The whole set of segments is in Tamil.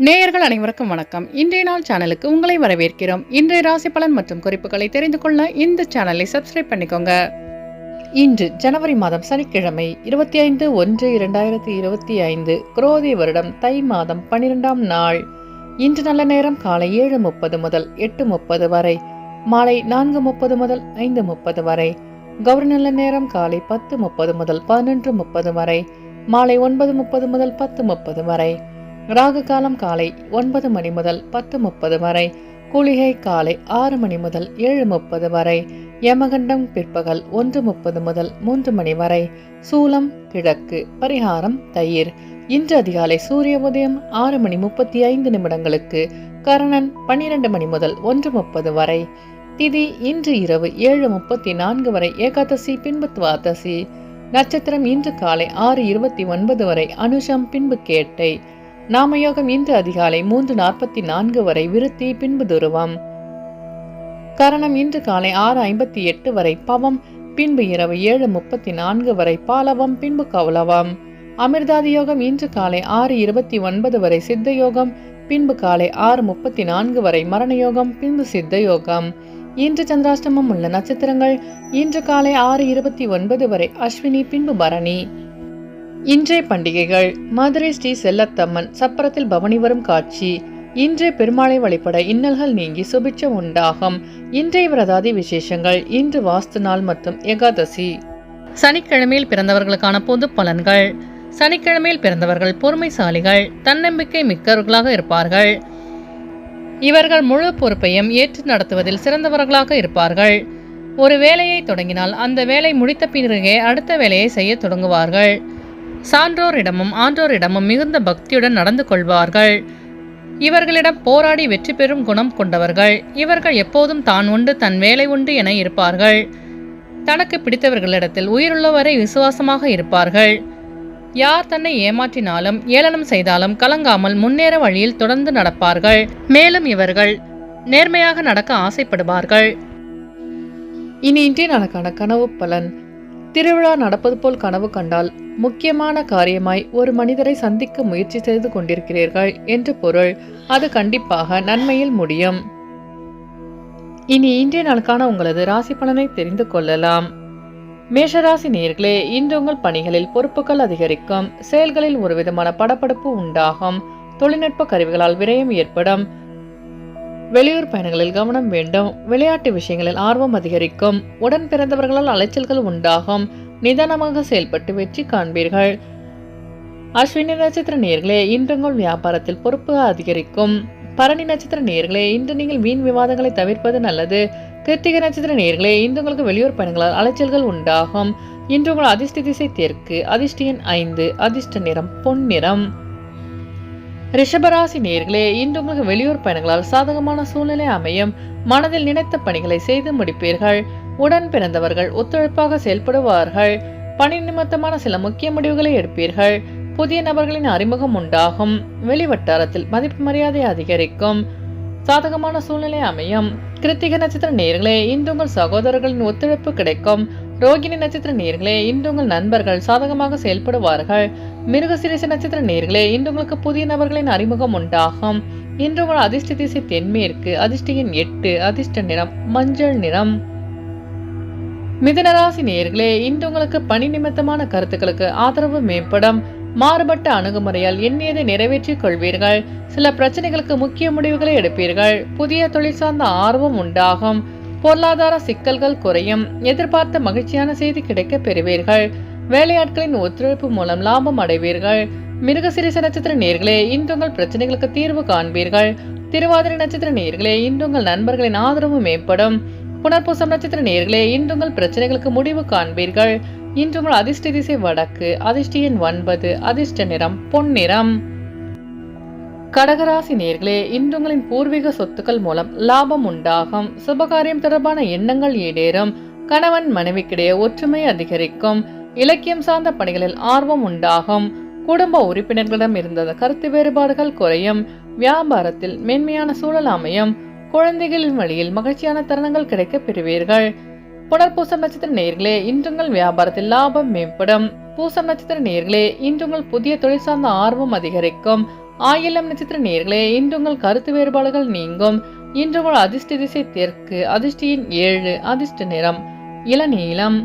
நேயர்கள் அனைவருக்கும் வணக்கம். இன்றைய நாள் சேனலுக்கு உங்களை வரவேற்கிறோம். இன்றைய ராசி பலன் மற்றும் குறிப்புகளை தெரிந்து கொள்ள இந்த சேனலை சப்ஸ்கிரைப் பண்ணிக்கோங்க. இன்று ஜனவரி மாதம் சனிக்கிழமை இருபத்தி ஐந்து ஒன்று இரண்டாயிரத்தி இருபத்தி ஐந்து குரோதி வருடம் தை மாதம் பன்னிரெண்டாம் நாள். இன்று நல்ல நேரம் காலை ஏழு முப்பது முதல் எட்டு முப்பது வரை. மாலை நான்கு முப்பது முதல் ஐந்து முப்பது வரை. கௌரி நல்ல நேரம் காலை பத்து முப்பது முதல் பதினொன்று முப்பது வரை. மாலை ஒன்பது முப்பது முதல் பத்து முப்பது வரை. ராகு காலம் காலை ஒன்பது மணி முதல் பத்து முப்பது வரை குளிகை காலை ஆறு மணி முதல் ஏழு முப்பது வரை யமகண்டம் பிற்பகல் ஒன்று முப்பது முதல் மூன்று மணி வரை சூலம் கிழக்கு பரிகாரம் தயிர். இன்று அதிகாலை சூரிய உதயம் ஆறு மணி முப்பத்தி ஐந்து நிமிடங்களுக்கு கரணன் பன்னிரண்டு மணி முதல் ஒன்று முப்பது வரை. திதி இன்று இரவு ஏழு முப்பத்தி நான்கு வரை ஏகாதசி பின்பு துவாதசி. நட்சத்திரம் இன்று காலை ஆறு இருபத்தி ஒன்பது வரை அனுஷம் பின்பு கேட்டை. நாமயோகம் இன்று அதிகாலை மூன்று நாற்பத்தி நான்கு வரை விருத்தி பின்பு துருவம். கரணம் இன்று காலை ஆறு ஐம்பத்தி எட்டு வரை பவம் பின்பு இரவு ஏழு முப்பத்தி நான்கு வரை பாலவம் பின்பு கௌலவம். அமிர்தாதி யோகம் இன்று காலை ஆறு இருபத்தி ஒன்பது வரை சித்த யோகம் பின்பு காலை ஆறு முப்பத்தி நான்கு வரை மரண யோகம் பின்பு சித்த யோகம். இன்று சந்திராஷ்டமம் உள்ள நட்சத்திரங்கள் இன்று காலை ஆறு இருபத்தி ஒன்பது வரை அஸ்வினி பின்பு பரணி. இன்றைய பண்டிகைகள். மதுரை ஸ்ரீ செல்லத்தம்மன் சப்பரத்தில் பவனி வரும் காட்சி. இன்றைய பெருமாளை வழிபட இன்னல்கள் நீங்கி சுபிட்சம் உண்டாகும். இன்றைய விரதாதி விசேஷங்கள். இன்று வாஸ்து நாள் மற்றும் ஏகாதசி. சனிக்கிழமையில் பிறந்தவர்களுக்கான பொது பலன்கள். சனிக்கிழமையில் பிறந்தவர்கள் பொறுமைசாலிகள் தன்னம்பிக்கை மிக்கவர்களாக இருப்பார்கள். இவர்கள் முழு பொறுப்பையும் ஏற்று நடத்துவதில் சிறந்தவர்களாக இருப்பார்கள். ஒரு வேலையை தொடங்கினால் அந்த வேலை முடித்த பிறகே அடுத்த வேலையை செய்ய தொடங்குவார்கள். சான்றோரிடமும் ஆன்றோரிடமும் மிகுந்த பக்தியுடன் நடந்து கொள்வார்கள். இவர்களிடம் போராடி வெற்றி பெறும் குணம் கொண்டவர்கள். இவர்கள் எப்போதும் தான் உண்டு தன் வேலை உண்டு என இருப்பார்கள். தனக்கு பிடித்தவர்களிடத்தில் உயிருள்ளவரை விசுவாசமாக இருப்பார்கள். யார் தன்னை ஏமாற்றினாலும் ஏளனம் செய்தாலும் கலங்காமல் முன்னேற வழியில் தொடர்ந்து நடப்பார்கள். மேலும் இவர்கள் நேர்மையாக நடக்க ஆசைப்படுவார்கள். இனி இன்றைய நாளுக்கான கனவு பலன். திருவிழா நடப்பது போல் கனவு கண்டால் முக்கியமான காரியமாய் ஒரு மனிதரை சந்திக்க முயற்சி செய்து கொண்டிருக்கிறீர்கள் என்று பொருள். அது கண்டிப்பாக நன்மையில் முடியும். இனி இன்றைய நாளுக்கான உங்களது ராசி பலனை தெரிந்து கொள்ளலாம். மேஷராசி நேர்களே இன்று உங்கள் பணிகளில் பொறுப்புகள் அதிகரிக்கும் செயல்களில் ஒரு விதமான படப்படுப்பு உண்டாகும் தொழில்நுட்ப கருவிகளால் விரயம் ஏற்படும் வெளியூர் பயணங்களில் கவனம் வேண்டும் விளையாட்டு விஷயங்களில் ஆர்வம் அதிகரிக்கும் உடன் பிறந்தவர்களால் அலைச்சல்கள் உண்டாகும் நிதானமாக செயல்பட்டு வெற்றி காண்பீர்கள். அஸ்வினி நட்சத்திர நேர்களே இன்று உங்கள் வியாபாரத்தில் பொறுப்பு அதிகரிக்கும். பரணி நட்சத்திர நேர்களே இன்று நீங்கள் வீண் விவாதங்களை தவிர்ப்பது நல்லது. கிருத்திகை நட்சத்திர நேர்களே இன்று உங்களுக்கு வெளியூர் பயணங்களால் அலைச்சல்கள் உண்டாகும். இன்று உங்கள் அதிர்ஷ்ட திசை தெற்கு அதிர்ஷ்ட எண் ஐந்து அதிர்ஷ்ட நிறம் பொன்னிறம் ரிஷபராசி நேர்களே இன்று உங்களுக்கு வெளியூர் பயணங்களால் சாதகமான சூழ்நிலை அமையும். மனதில் நினைத்த பணிகளை செய்து முடிப்பீர்கள். உடன் பிறந்தவர்கள் ஒத்துழைப்பாக செயல்படுவார்கள். பணி நிமித்தமான சில முக்கிய முடிவுகளை எடுப்பீர்கள். புதிய நபர்களின் அறிமுகம் உண்டாகும். வெளிவட்டாரத்தில் மதிப்பு மரியாதை அதிகரிக்கும். சாதகமான சூழ்நிலை அமையும். கிருத்திக நட்சத்திர நேர்களே இன்று உங்கள் சகோதரர்களின் ஒத்துழைப்பு கிடைக்கும். ரோகிணி நட்சத்திர நேர்களே இன்று உங்கள் நண்பர்கள் சாதகமாக செயல்படுவார்கள். மிருகசிரிச நட்சத்திர நேர்களே இன்று உங்களுக்கு புதிய நபர்களின் அறிமுகம் உண்டாகும். இன்று உங்கள் அதிர்ஷ்ட திசை தென்மேற்கு அதிர்ஷ்ட எண் எட்டு அதிர்ஷ்ட நிறம் மஞ்சள் நிறம். மிதனராசி நேர்களே இன்று உங்களுக்கு பணி நிமித்தமான கருத்துக்களுக்கு ஆதரவு மேம்படும். மாறுபட்ட அணுகுமுறையால் எண்ணியதை நிறைவேற்றிக் கொள்வீர்கள். சில பிரச்சனைகளுக்கு முக்கிய முடிவுகளை எடுப்பீர்கள். புதிய தொழில் சார்ந்த ஆர்வம் உண்டாகும். பொருளாதார சிக்கல்கள் குறையும். எதிர்பார்த்த மகிழ்ச்சியான செய்தி கிடைக்க பெறுவீர்கள். வேலையாட்களின் ஒத்துழைப்பு மூலம் லாபம் அடைவீர்கள். மிருகசிரிச நட்சத்திர நேர்களே இன்று உங்கள் பிரச்சனைகளுக்கு தீர்வு காண்பீர்கள். திருவாதிரை நட்சத்திர நேர்களே இன்று உங்கள் நண்பர்களின் ஆதரவு மேம்படும். புனர்பூசம் நட்சத்திர நேர்களே இன்று உங்கள் பிரச்சனைகளுக்கு முடிவு காண்பீர்கள். இன்று உங்கள் அதிர்ஷ்ட திசை வடக்கு அதிர்ஷ்ட எண் ஒன்பது அதிர்ஷ்ட நிறம் பொன்னிறம் கடகராசி நேர்களே இன்று உங்களின் பூர்வீக சொத்துக்கள் மூலம் லாபம் உண்டாகும். சுபகாரியம் தொடர்பான எண்ணங்கள் ஈடேறும். கணவன் மனைவிக்கிடையே ஒற்றுமை அதிகரிக்கும். இலக்கியம் சார்ந்த பணிகளில் ஆர்வம் உண்டாகும். குடும்ப உறுப்பினர்களிடம் இருந்த கருத்து வேறுபாடுகள் குறையும். வியாபாரத்தில் மென்மையான சூழல் அமையும். குழந்தைகளின் வழியில் மகிழ்ச்சியான தருணங்கள் கிடைக்க பெறுவீர்கள். புனர்பூசம் நட்சத்திர நேர்களே இன்றுங்கள் வியாபாரத்தில் லாபம் மேம்படும். பூசம் நட்சத்திர நேர்களே இன்றுங்கள் புதிய தொழில் சார்ந்த ஆர்வம் அதிகரிக்கும். ஆயிலம் நட்சத்திர நேர்களே இன்றுங்கள் கருத்து வேறுபாடுகள் நீங்கும். இன்றுங்கள் அதிர்ஷ்ட திசை தெற்கு அதிர்ஷ்டியின் ஏழு அதிர்ஷ்ட நிறம் இளநீளம்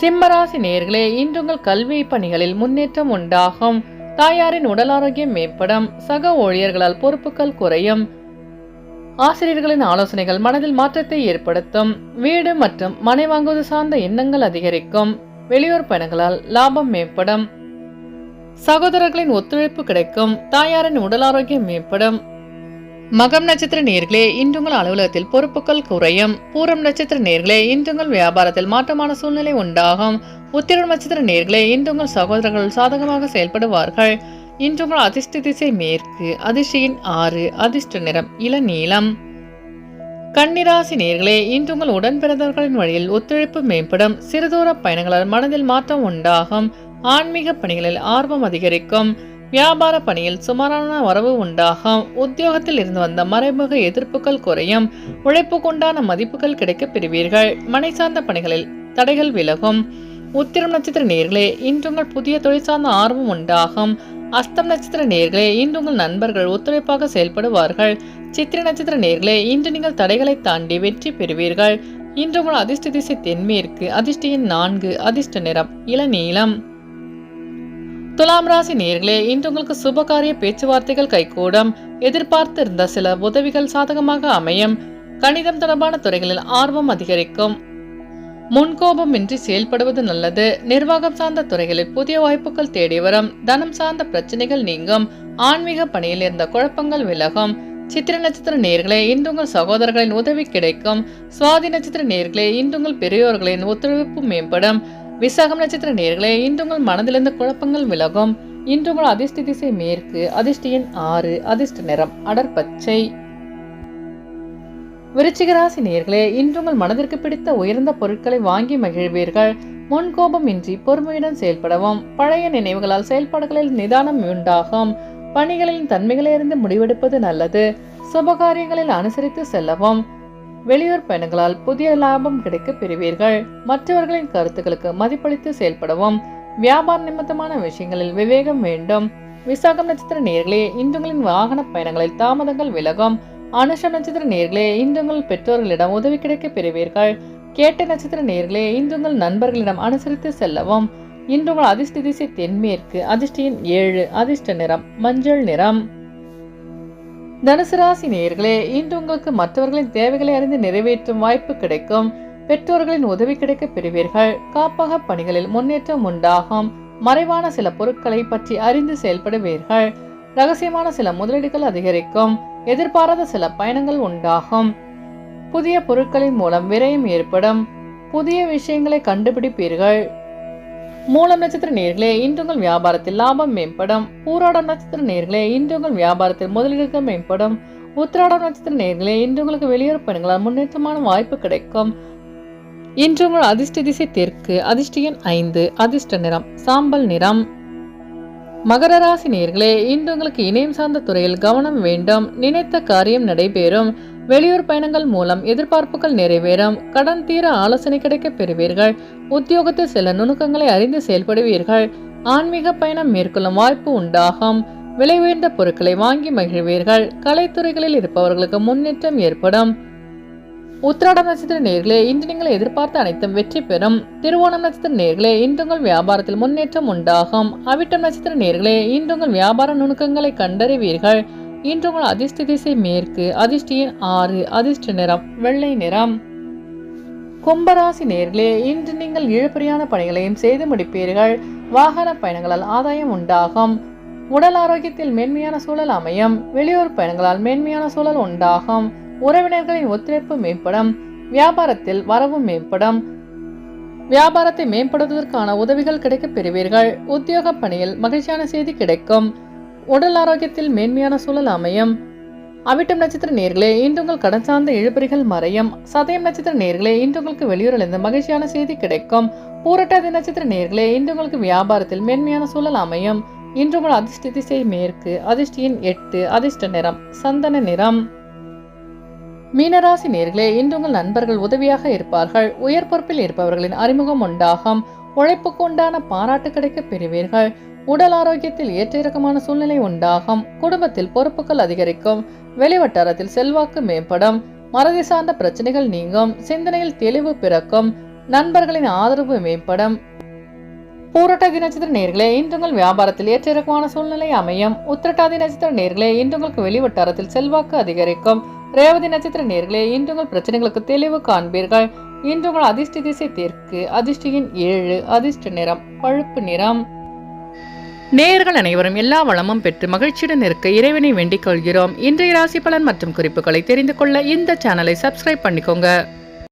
சிம்மராசி நேர்களே இன்றுங்கள் கல்வி பணிகளில் முன்னேற்றம் உண்டாகும். தாயாரின் உடல் ஆரோக்கியம் மேம்படும். சக ஊழியர்களால் பொறுப்புகள் குறையும். ஆசிரியர்களின் ஆலோசனைகள் மனதில் மாற்றத்தை ஏற்படுத்தும். வீடு மற்றும் மனை வாங்குவது சார்ந்த எண்ணங்கள் அதிகரிக்கும். வெளியூர் பயணங்களால் லாபம் மேம்படும். சகோதரர்களின் ஒத்துழைப்பு கிடைக்கும். தாயாரின் உடல் ஆரோக்கியம் மேம்படும். மகம் நட்சத்திர நேர்களே இன்றுங்கள் அலுவலகத்தில் பொறுப்புகள் குறையும். பூரம் நட்சத்திர நேர்களே இன்றுங்கள் வியாபாரத்தில் மாற்றமான சூழ்நிலை உண்டாகும். உத்திரம் நட்சத்திர நேர்களே இன்றுங்கள் சகோதரர்கள் சாதகமாக செயல்படுவார்கள். இன்று அதிர்ஷ்ட திசை மேற்கு அதிர்ஷ்டியின் ஆறு அதிர்ஷ்ட நிறம் இளநீளம் கன்னிராசி நேர்களே இன்றுமுள் உடன் பிறந்தவர்களின் வழியில் ஒத்துழைப்பு மேம்படும் சிறுதூர பயணங்களால் மனதில் மாற்றம் உண்டாகும் ஆன்மீக பணிகளில் ஆர்வம் அதிகரிக்கும் வியாபார பணியில் சுமாரான வரவு உண்டாகும் உத்தியோகத்தில் இருந்து வந்த மறைமுக எதிர்ப்புகள் குறையும் உழைப்புக்குண்டான மதிப்புகள் கிடைக்கப் பெறுவீர்கள் மனை சார்ந்த பணிகளில் தடைகள் விலகும். உத்திரம் நட்சத்திர நேர்களே இன்று உங்கள் புதிய தொழில் சார்ந்த ஆர்வம் உண்டாகும் அஸ்தம் நட்சத்திர நேர்களே இன்று உங்கள் நண்பர்கள் ஒத்துழைப்பாக செயல்படுவார்கள். சித்திர நட்சத்திர நேர்களே இன்று நீங்கள் தடைகளை தாண்டி வெற்றி பெறுவீர்கள். இன்று உங்கள் அதிர்ஷ்ட திசை தென்மேற்கு அதிர்ஷ்டியின் நான்கு அதிர்ஷ்ட நிறம் இளநீளம் துலாம் ராசி நேர்களே இன்று உங்களுக்கு சுபகாரிய பேச்சுவார்த்தைகள் கைகூடும். எதிர்பார்த்திருந்த சில உதவிகள் சாதகமாக அமையும். கணிதம் தொடர்பான துறைகளில் ஆர்வம் அதிகரிக்கும். முன்கோபமின்றி செயல்படுவது நல்லது. நிர்வாகம் சார்ந்த துறைகளில் புதிய வாய்ப்புகள் தேடி வரும். தனம் சார்ந்த பிரச்சனைகள் நீங்கும். ஆன்மீக பணியில் இருந்த குழப்பங்கள் விலகும். சித்திர நட்சத்திர நேர்களே இந்துங்கள் சகோதரர்களின் உதவி கிடைக்கும். சுவாதி நட்சத்திர நேர்களே இந்துங்கள் பெரியோர்களின் ஒத்துழைப்பு மேம்படும். விசாகம் நட்சத்திர நேர்களே இந்துங்கள் மனதிலிருந்து குழப்பங்கள் விலகும். இன்று உங்கள் அதிர்ஷ்ட திசை மேற்கு அதிர்ஷ்டியின் ஆறு அதிர்ஷ்ட நிறம் அடற்பச்சை விருச்சிகராசி நேர்களே இன்று உங்கள் மனதிற்கு பிடித்த உயர்ந்த பொருட்களை வாங்கி மகிழ்வீர்கள். முன்கோபம் இன்றி பொறுமையுடன் செயல்படவும் பழைய நினைவுகளால் செயல்பாடுகளில் நிதானம் உண்டாகும். பணிகளின் தன்மைகளிலிருந்து முடிவெடுப்பது நல்லது. சுபகாரியங்களில் அனுசரித்து செல்லவும். வெளியூர் பயணங்களால் புதிய லாபம் கிடைக்க பெறுவீர்கள். மற்றவர்களின் கருத்துக்களுக்கு மதிப்பளித்து செயல்படவும். வியாபார நிமித்தமான விஷயங்களில் விவேகம் வேண்டும். விசாகம் நட்சத்திர நேர்களே இன்றுங்களின் வாகன பயணங்களில் தாமதங்கள் விலகும். அனுஷ நட்சத்திர நேர்களே இன்றுங்கள் பெற்றோர்களிடம் உதவி கிடைக்க பெறுவீர்கள். கேட்ட நட்சத்திர நேர்களே இன்றுங்கள் நண்பர்களிடம் அனுசரித்து செல்லவும். இன்றுங்கள் அதிர்ஷ்ட திசை தென்மேற்கு அதிர்ஷ்டியின் ஏழு அதிர்ஷ்ட நிறம் மஞ்சள் நிறம். தனுசு ராசி நேர்களே இன்று உங்களுக்கு மற்றவர்களின் தேவைகளை அறிந்து நிறைவேற்றும் வாய்ப்பு கிடைக்கும். பெற்றோர்களின் உதவி கிடைக்க பெறுவீர்கள். காப்பக பணிகளில் முன்னேற்றம் உண்டாகும். மறைவான சில பொருட்களை பற்றி அறிந்து செயல்படுவீர்கள். ரகசியமான சில முதலீடுகள் அதிகரிக்கும். எதிர்பாராத சில பயணங்கள் உண்டாகும். புதிய பொருட்களின் மூலம் விரயம் ஏற்படும். புதிய விஷயங்களை கண்டுபிடிப்பீர்கள். மூலம் நட்சத்திர நேர்களே இன்று உங்கள் வியாபாரத்தில் லாபம் மேம்படும். பூராடம் நட்சத்திர நேர்களே இன்று உங்கள் வியாபாரத்தில் முதலீடுகள் மேம்படும். உத்திராடம் நட்சத்திர நேர்களே இன்று உங்களுக்கு வெளியூர் பயணங்களால் முன்னேற்றமான வாய்ப்பு கிடைக்கும். இன்று உங்கள் அதிர்ஷ்ட திசை தெற்கு அதிர்ஷ்ட எண் ஐந்து அதிர்ஷ்ட நிறம் சாம்பல் நிறம். மகர ராசி நேர்களே இன்று உங்களுக்கு இணையம் சார்ந்த துறையில் கவனம் வேண்டும். நினைத்த காரியம் நடைபெறும். வெளியூர் பயணங்கள் மூலம் எதிர்பார்ப்புகள் நிறைவேறும். கடன் தீர ஆலோசனை கிடைக்க பெறுவீர்கள். உத்தியோகத்தில் சில நுணுக்கங்களை அறிந்து செயல்படுவீர்கள். ஆன்மீக பயணம் மேற்கொள்ளும் வாய்ப்பு உண்டாகும். விலை உயர்ந்த பொருட்களை வாங்கி மகிழ்வீர்கள். கலைத்துறைகளில் இருப்பவர்களுக்கு முன்னேற்றம் ஏற்படும். உத்திராடம் நட்சத்திர நேர்களே இன்று நீங்கள் எதிர்பார்த்த அனைத்தும் வெற்றி பெறும். திருவோணம் நட்சத்திர நேர்களே இன்று உங்கள் வியாபாரத்தில் முன்னேற்றம் உண்டாகும். அவிட்டம் நட்சத்திர நேர்களே இன்று உங்கள் வியாபார நுணுக்கங்களை கண்டறிவீர்கள். இன்று உங்கள் அதிர்ஷ்ட திசை மேற்கு அதிர்ஷ்டியின் ஆறு அதிர்ஷ்ட நிறம் வெள்ளை நிறம். கும்பராசி நேர்களே இன்று நீங்கள் இழுபறியான பணிகளையும் செய்து முடிப்பீர்கள். வாகன பயணங்களால் ஆதாயம் உண்டாகும். உடல் ஆரோக்கியத்தில் மேன்மையான சூழல் அமையும். வெளியூர் பயணங்களால் மேன்மையான சூழல் உண்டாகும். உறவினர்களின் ஒத்துழைப்பு மேம்படும். வியாபாரத்தில் வரவு மேம்படும். வியாபாரத்தை மேம்படுத்துவதற்கான உதவிகள் கிடைக்கப் பெறுவீர்கள். உத்தியோக பணியில் மகிழ்ச்சியான செய்தி கிடைக்கும். உடல் ஆரோக்கியத்தில் மேன்மையான சூழல் அமையும். அவிட்டம் நட்சத்திர நேர்களே இன்று உங்கள் கடன் சார்ந்த இழுபறிகள் மறையும். சதயம் நட்சத்திர நேர்களே இன்று உங்களுக்கு வெளியூரிலிருந்து மகிழ்ச்சியான செய்தி கிடைக்கும். பூரட்டாதி நட்சத்திர நேர்களே இன்று உங்களுக்கு வியாபாரத்தில் மேன்மையான சூழல் அமையும். இன்று உங்கள் அதிர்ஷ்ட திசை மேற்கு அதிர்ஷ்டியின் எட்டு அதிர்ஷ்ட நிறம் சந்தன நிறம். மீனராசி நேர்களே இன்று உங்கள் நண்பர்கள் உதவியாக இருப்பார்கள். உயர் பொறுப்பில் இருப்பவர்களின் அறிமுகம் உண்டாகும். உழைப்புக்கு உண்டான பாராட்டு கிடைக்க பெறுவீர்கள். உடல் ஆரோக்கியத்தில் ஏற்ற இறக்கமான சூழ்நிலை உண்டாகும். குடும்பத்தில் பொறுப்புகள் அதிகரிக்கும். வெளிவட்டாரத்தில் செல்வாக்கு மேம்படும். மறதி சார்ந்த பிரச்சனைகள் நீங்கும். சிந்தனையில் தெளிவு பிறக்கும். நண்பர்களின் ஆதரவு மேம்படும். பூரட்டாதி நட்சத்திர நேர்களே இன்று உங்கள் வியாபாரத்தில் ஏற்ற இறக்கமான சூழ்நிலை அமையும். உத்திரட்டாதி நட்சத்திர நேர்களே இன்று உங்களுக்கு வெளிவட்டாரத்தில் செல்வாக்கு அதிகரிக்கும். ரேவதி நட்சத்திர நேர்களே இன்று உங்கள் பிரச்சனைகளுக்கு தெளிவு காண்பீர்கள். இன்று உங்கள் அதிர்ஷ்ட திசை தெற்கு அதிர்ஷ்டியின் ஏழு அதிர்ஷ்ட நிறம் பழுப்பு நிறம். நேயர்கள் அனைவரும் எல்லா வளமும் பெற்று மகிழ்ச்சியுடன் இருக்க இறைவனை வேண்டிக் கொள்கிறோம். இன்றைய ராசி பலன் மற்றும் குறிப்புகளை தெரிந்து கொள்ள இந்த சேனலை சப்ஸ்கிரைப் பண்ணிக்கோங்க.